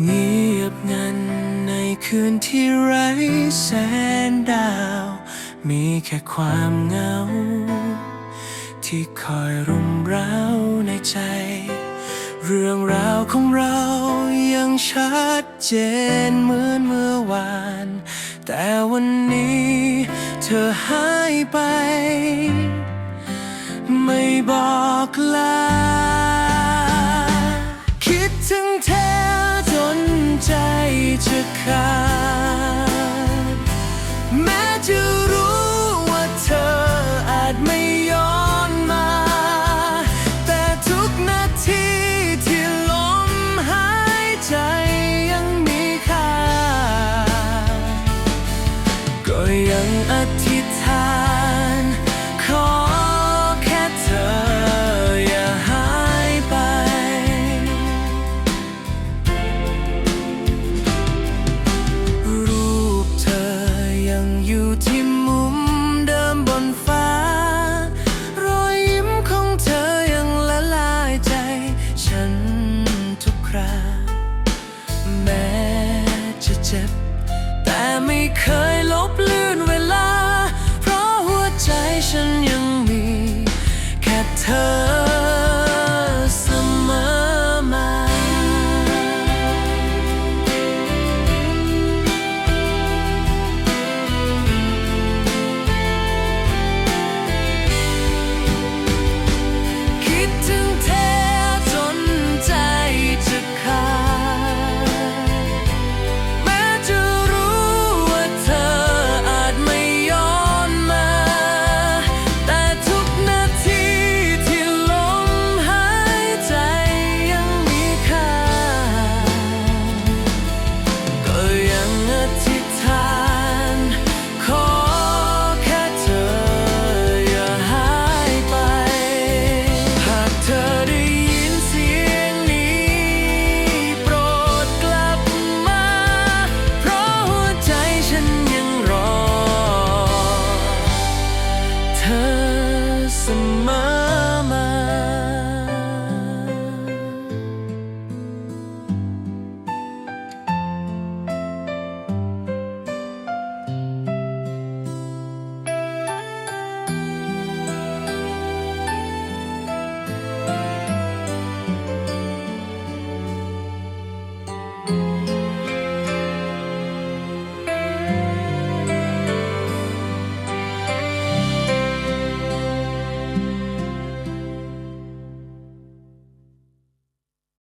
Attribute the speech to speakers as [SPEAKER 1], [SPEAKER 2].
[SPEAKER 1] เงียบงันในคืนที่ไร้แสงดาว มีแค่ความเหงา ที่คอยรุมเร้าในใจ เรื่องราวของเรายังชัดเจนเหมือนเมื่อวาน แต่วันนี้เธอหายไป ไม่บอกลา คิดถึงเธอ ขาด แม้จะรู้ว่าเธออาจไม่ย้อนมา แต่ทุกนาทีที่ลมหายใจยังมีค่า ก็ยังอธิษฐาน อยู่ที่มุมเดิมบนฟ้า รอยยิ้มของเธอยังละลายใจ ฉันทุกคราแม้จะเจ็บ แต่ไม่เคยลบลือนเวลา เพราะหัวใจฉันยังมี แค่เธอ